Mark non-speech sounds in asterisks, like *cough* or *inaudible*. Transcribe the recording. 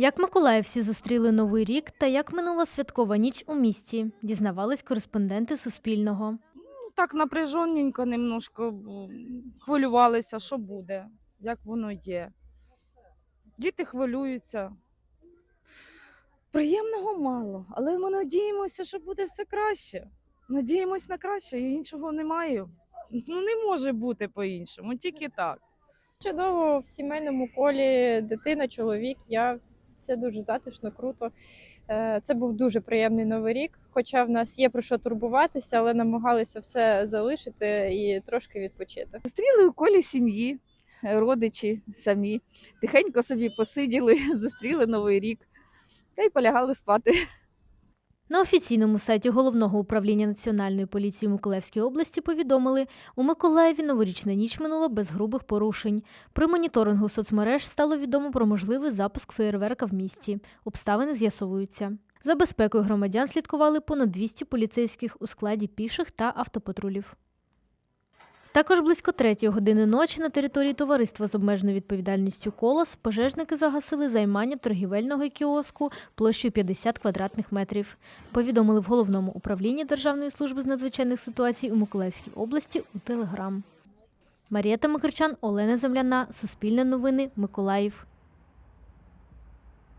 Як миколаївці зустріли новий рік та як минула святкова ніч у місті, дізнавались кореспонденти Суспільного. Ну, так напряженненько немножко хвилювалися, що буде, як воно є. Діти хвилюються. Приємного мало, але ми надіємося, що буде все краще. Надіємось на краще, і іншого немає. Ну не може бути по-іншому, тільки так. Чудово в сімейному колі дитина, чоловік. Я це дуже затишно, круто. Е, Це був дуже приємний новий рік. Хоча в нас є про що турбуватися, але намагалися все залишити і трошки відпочити. Зустріли у колі сім'ї, е, родичі самі. Тихенько собі посиділи, *laughs* зустріли новий рік та й полягали спати. На офіційному сайті головного управління Національної поліції Миколаївської області повідомили, у Миколаєві новорічна ніч минула без грубих порушень. При моніторингу соцмереж стало відомо про можливий запуск феєрверка в місті. Обставини з'ясовуються. За безпекою громадян слідкували понад 200 поліцейських у складі піших та автопатрулів. Також близько третьої години ночі на території товариства з обмеженою відповідальністю Колос пожежники загасили займання торгівельного кіоску площею 50 квадратних метрів. Повідомили в головному управлінні Державної служби з надзвичайних ситуацій у Миколаївській області у Телеграм. Марія Тамакарчан, Олена Земляна, Суспільне новини, Миколаїв.